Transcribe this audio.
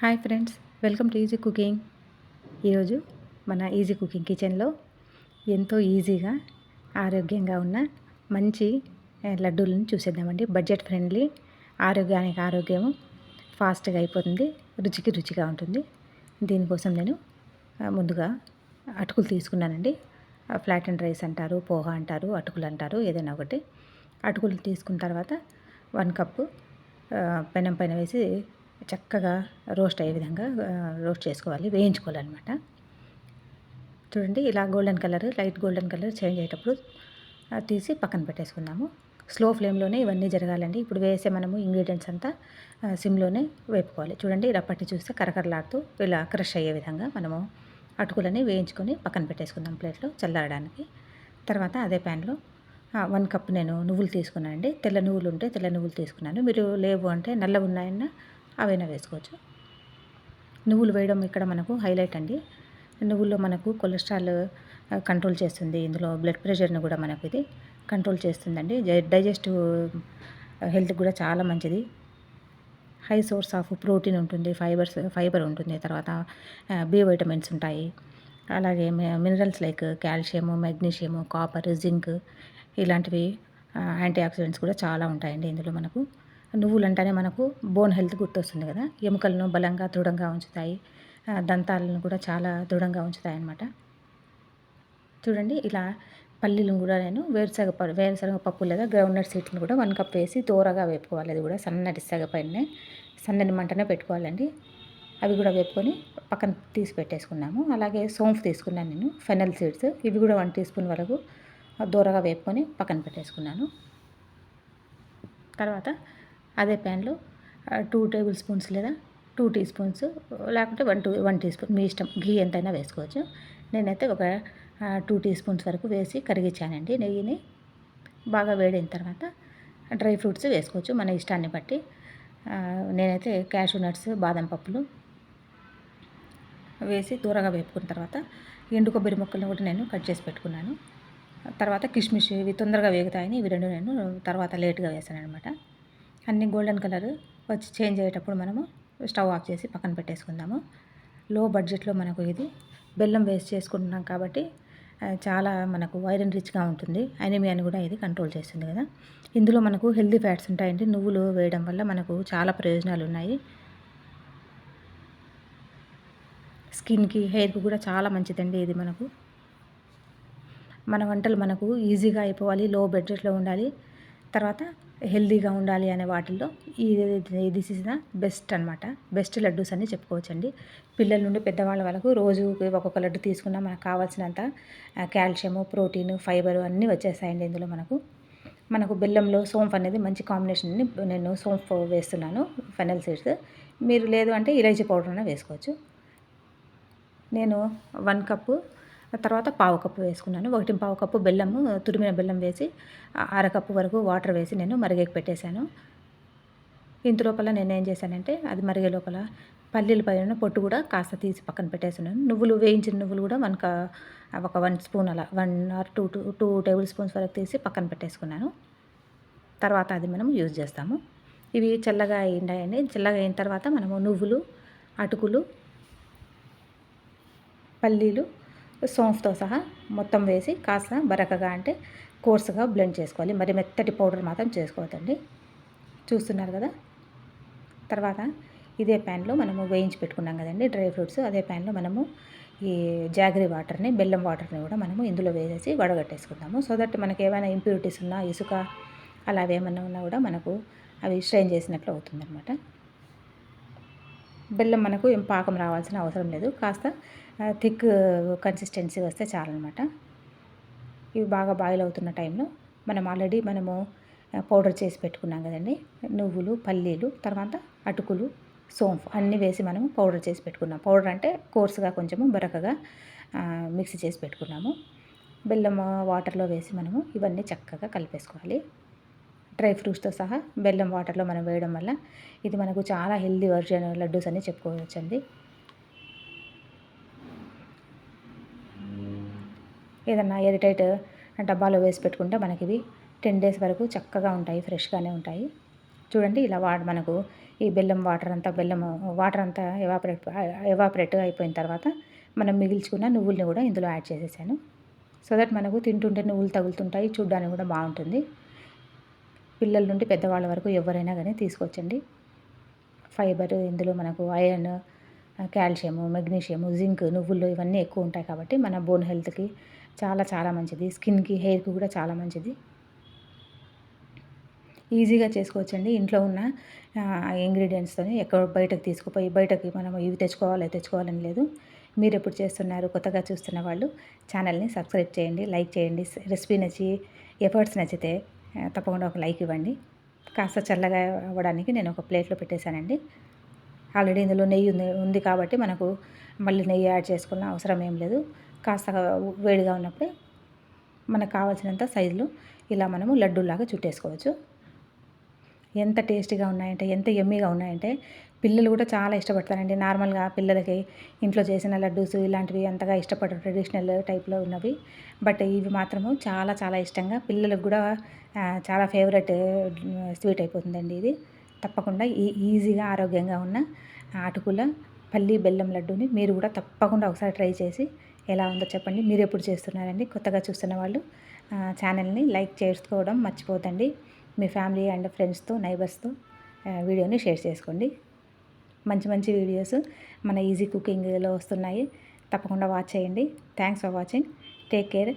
Hi friends welcome to easy cooking. ఈరోజు మన easy cooking కిచెన్లో ఎంతో ఈజీగా ఆరోగ్యంగా ఉన్న మంచి లడ్డూలను చూసేద్దామండి. బడ్జెట్ ఫ్రెండ్లీ ఆరోగ్యానికి ఆరోగ్యము ఫాస్ట్గా అయిపోతుంది రుచికి రుచిగా ఉంటుంది. దీనికోసం నేను ముందుగా అటుకులు తీసుకున్నానండి. ఫ్లాట్ అండ్ రైస్ అంటారు పోహా అంటారు అటుకులు అంటారు ఏదైనా ఒకటి. అటుకులు తీసుకున్న తర్వాత వన్ కప్పు పెనం పైన వేసి చక్కగా రోస్ట్ అయ్యే విధంగా రోస్ట్ చేసుకోవాలి వేయించుకోవాలన్నమాట. చూడండి ఇలా golden colour light golden colour change అయ్యేటప్పుడు తీసి పక్కన పెట్టేసుకుందాము. స్లో ఫ్లేమ్లోనే ఇవన్నీ జరగాలండి. ఇప్పుడు వేసే మనము ఇంగ్రీడియంట్స్ అంతా సిమ్లోనే వేపుకోవాలి. చూడండి ఇలా పట్టి చూస్తే కరకరలాడుతూ ఇలా క్రష్ అయ్యే విధంగా మనము అటుకులని వేయించుకొని పక్కన పెట్టేసుకుందాం ప్లేట్లో చల్లారడానికి. తర్వాత అదే ప్యాన్లో వన్ కప్ నేను నువ్వులు తీసుకున్నానండి. తెల్ల నువ్వులు ఉంటే తెల్ల నువ్వులు తీసుకున్నాను. మీరు లేవు అంటే నల్ల ఉన్నాయన్నా అవైనా వేసుకోవచ్చు? నువ్వులు వేయడం ఇక్కడ మనకు హైలైట్ అండి. నువ్వుల్లో మనకు కొలెస్ట్రాల్ కంట్రోల్ చేస్తుంది. ఇందులో బ్లడ్ ప్రెషర్ని కూడా మనకు ఇది కంట్రోల్ చేస్తుందండి. డైజెస్టివ్ హెల్త్ కూడా చాలా మంచిది. హై సోర్స్ ఆఫ్ ప్రోటీన్ ఉంటుంది ఫైబర్స్ ఫైబర్ ఉంటుంది తర్వాత బి వైటమిన్స్ ఉంటాయి. అలాగే minerals like calcium magnesium copper zinc ఇలాంటివి యాంటీ ఆక్సిడెంట్స్ కూడా చాలా ఉంటాయండి ఇందులో మనకు. నువ్వులు అంటేనే మనకు బోన్ హెల్త్ గుర్తొస్తుంది కదా. ఎముకలను బలంగా దృఢంగా ఉంచుతాయి. దంతాలను కూడా చాలా దృఢంగా ఉంచుతాయి అన్నమాట చూడండి ఇలా పల్లీలను కూడా నేను వేరుశనగ వేరుశనగ పప్పు లేదా గ్రౌండ్నట్ సీట్లను కూడా వన్ కప్ వేసి దూరగా వేపుకోవాలి. అది కూడా సన్నటి సెగ సన్నని మంటనే పెట్టుకోవాలండి. అవి కూడా వేపుకొని పక్కన తీసి పెట్టేసుకున్నాము. అలాగే సోంఫ్ తీసుకున్నాను నేను ఫెనల్ సీడ్స్ ఇవి కూడా వన్ టీ స్పూన్ వరకు దూరగా వేపుకొని పక్కన పెట్టేసుకున్నాను. తర్వాత అదే ప్యాన్లో టూ టేబుల్ స్పూన్స్ లేదా టూ టీ స్పూన్స్ లేకుంటే one two one teaspoon మీ ఇష్టం. ఘీ ఎంతైనా వేసుకోవచ్చు. నేనైతే ఒక టూ టీ స్పూన్స్ వరకు వేసి కరిగించానండి నెయ్యిని. బాగా వేడిన తర్వాత డ్రై ఫ్రూట్స్ వేసుకోవచ్చు మన ఇష్టాన్ని బట్టి. నేనైతే క్యాషూ నట్స్ బాదం పప్పులు వేసి దూరగా వేపుకున్న తర్వాత ఎండు కొబ్బరి ముక్కలను కూడా నేను కట్ చేసి పెట్టుకున్నాను. తర్వాత కిష్మిష్ ఇవి తొందరగా వేగుతాయని ఇవి రెండు నేను తర్వాత లేట్గా వేసాను అనమాట అన్ని గోల్డెన్ కలర్ వచ్చి చేంజ్ అయ్యేటప్పుడు మనము స్టవ్ ఆఫ్ చేసి పక్కన పెట్టేసుకుందాము. లో బడ్జెట్లో మనకు ఇది బెల్లం వేస్ట్ చేసుకుంటున్నాం కాబట్టి చాలా మనకు ఐరన్ రిచ్గా ఉంటుంది. అని కూడా ఇది కంట్రోల్ చేస్తుంది కదా. ఇందులో మనకు హెల్దీ ఫ్యాట్స్ ఉంటాయండి. నువ్వులు వేయడం వల్ల మనకు చాలా ప్రయోజనాలు ఉన్నాయి. స్కిన్కి హెయిర్కి కూడా చాలా మంచిదండి ఇది మనకు. మన వంటలు మనకు ఈజీగా అయిపోవాలి లో బడ్జెట్లో ఉండాలి. తర్వాత హెల్దీగా ఉండాలి అనే వాటిల్లో ఈ దిస్ ఇస్ ద బెస్ట్ అనమాట బెస్ట్ లడ్డూస్ అని చెప్పుకోవచ్చండి. పిల్లల నుండి పెద్దవాళ్ళ వరకు రోజు ఒక్కొక్క లడ్డు తీసుకున్నా మనకు కావాల్సినంత కాల్షియము ప్రోటీన్ ఫైబర్ అన్నీ వచ్చేస్తాయండి ఇందులో మనకు. మనకు బెల్లంలో సోంఫ్ అనేది మంచి కాంబినేషన్ నేను సోంఫ్ వేస్తున్నాను ఫెనల్ సీడ్స్. మీరు లేదు అంటే ఇలైచీ పౌడర్ అయినా వేసుకోవచ్చు. నేను వన్ కప్పు తర్వాత పావు కప్పు వేసుకున్నాను. ఒకటి పావు కప్పు బెల్లము తురిమిన బెల్లం వేసి అరకప్పు వరకు వాటర్ వేసి నేను మరిగేకి పెట్టేశాను. ఇంత లోపల నేను ఏం చేశానంటే అది మరిగే లోపల పల్లీల పైన పొట్టు కూడా కాస్త తీసి పక్కన పెట్టేస్తున్నాను. నువ్వులు వేయించిన నువ్వులు కూడా వన్ ఒక వన్ స్పూన్ అలా one or two two two tablespoons వరకు తీసి పక్కన పెట్టేసుకున్నాను. తర్వాత అది మనం యూజ్ చేస్తాము. ఇవి చల్లగా అయిండాయండి చల్లగా అయిన తర్వాత మనము నువ్వులు అటుకులు పల్లీలు సోంఫ్తో సహా మొత్తం వేసి కాస్త బరకగా అంటే కోర్సుగా బ్లెండ్ చేసుకోవాలి. మరి మెత్తటి పౌడర్ మాత్రం చేసుకోవద్దండి. చూస్తున్నారు కదా? తర్వాత ఇదే ప్యాన్లో మనము వేయించి పెట్టుకున్నాం కదండి డ్రై ఫ్రూట్స్. అదే ప్యాన్లో మనము ఈ జాగరీ వాటర్ని బెల్లం వాటర్ని కూడా మనము ఇందులో వేసేసి వడగట్టేసుకుందాము. సో దట్ మనకి ఏమైనా ఇంప్యూరిటీస్ ఉన్నా ఇసుక అలా ఏమన్నా ఉన్నా కూడా మనకు అవి స్ట్రెయిన్ చేసినట్లు అవుతుందన్నమాట. బెల్లం మనకు ఏం పాకం రావాల్సిన అవసరం లేదు. కాస్త థిక్ కన్సిస్టెన్సీ వస్తే చాలన్నమాట. ఇవి బాగా బాయిల్ అవుతున్న టైంలో మనం ఆల్రెడీ మనము పౌడర్ చేసి పెట్టుకున్నాం కదండి. నువ్వులు పల్లీలు తర్వాత అటుకులు సోంఫ్ అన్నీ వేసి మనము పౌడర్ చేసి పెట్టుకున్నాం. పౌడర్ అంటే కోర్సుగా కొంచెము బరకగా మిక్సీ చేసి పెట్టుకున్నాము. బెల్లం వాటర్లో వేసి మనము ఇవన్నీ చక్కగా కలిపేసుకోవాలి. డ్రై ఫ్రూట్స్తో సహా బెల్లం వాటర్లో మనం వేయడం వల్ల ఇది మనకు చాలా హెల్దీ వర్జన్ లడ్డూస్ అని చెప్పుకోవచ్చండి. ఏదన్నా ఎరిటైట్ డబ్బాలో వేసి పెట్టుకుంటే మనకి ఇవి టెన్ డేస్ వరకు చక్కగా ఉంటాయి ఫ్రెష్గానే ఉంటాయి. చూడండి ఇలా వాడ మనకు ఈ బెల్లం వాటర్ అంతా బెల్లం వాటర్ అంతా ఎవాపరేట్ ఎవాపరేట్ అయిపోయిన తర్వాత మనం మిగిల్చుకున్న నువ్వుల్ని కూడా ఇందులో యాడ్ చేసేసాను. సో దట్ మనకు తింటుంటే నువ్వులు తగులుతుంటాయి చూడ్డానికి కూడా బాగుంటుంది. పిల్లల నుండి పెద్దవాళ్ళ వరకు ఎవరైనా కానీ తీసుకొచ్చండి. ఫైబర్ ఇందులో మనకు ఐరన్ కాల్షియము మెగ్నీషియము జింక్ నువ్వులు ఇవన్నీ ఎక్కువ ఉంటాయి కాబట్టి మన బోన్ హెల్త్కి చాలా చాలా మంచిది. స్కిన్కి హెయిర్కి కూడా చాలా మంచిది. ఈజీగా చేసుకోవచ్చండి. ఇంట్లో ఉన్న ఇంగ్రీడియంట్స్తోని ఎక్కడ బయటకు తీసుకుపోయి బయటకి మనం ఇవి తెచ్చుకోవాలి తెచ్చుకోవాలని లేదు. మీరు ఎప్పుడు చేస్తున్నారు కొత్తగా చూస్తున్న వాళ్ళు ఛానల్ని సబ్స్క్రైబ్ చేయండి లైక్ చేయండి. రెసిపీ నచ్చి ఎఫర్ట్స్ నచ్చితే తప్పకుండా ఒక లైక్ ఇవ్వండి. కాస్త చల్లగా అవ్వడానికి నేను ఒక ప్లేట్లో పెట్టేశానండి. ఆల్రెడీ ఇందులో నెయ్యి ఉంది ఉంది కాబట్టి మనకు మళ్ళీ నెయ్యి యాడ్ చేసుకున్న అవసరం ఏం లేదు. కాస్త వేడిగా ఉన్నప్పుడే మనకు కావాల్సినంత సైజులు ఇలా మనము లడ్డూలాగా చుట్టేసుకోవచ్చు. ఎంత టేస్టీగా ఉన్నాయంటే ఎంత ఎమ్మీగా ఉన్నాయంటే పిల్లలు కూడా చాలా ఇష్టపడతారండి. నార్మల్గా పిల్లలకి ఇంట్లో చేసిన లడ్డూస్ ఇలాంటివి అంతగా ఇష్టపడరు ట్రెడిషనల్ టైప్లో ఉన్నవి. బట్ ఇవి మాత్రము చాలా చాలా ఇష్టంగా పిల్లలకు కూడా చాలా ఫేవరెట్ స్వీట్ అయిపోతుందండి ఇది. తప్పకుండా ఈ ఈజీగా ఆరోగ్యంగా ఉన్న అటుకుల పల్లి బెల్లం లడ్డూని మీరు కూడా తప్పకుండా ఒకసారి ట్రై చేసి ఎలా ఉందో చెప్పండి. మీరు ఎప్పుడు చేస్తున్నారండి? కొత్తగా చూస్తున్న వాళ్ళు ఛానల్ని లైక్ చేసుకోవడం మర్చిపోతండి మీ ఫ్యామిలీ అండ్ ఫ్రెండ్స్తో నైబర్స్తో వీడియోని షేర్ చేసుకోండి. మంచి మంచి వీడియోస్ మన ఈజీ కుకింగ్లో వస్తున్నాయి. తప్పకుండా వాచ్ చేయండి. Thanks for watching. Take care.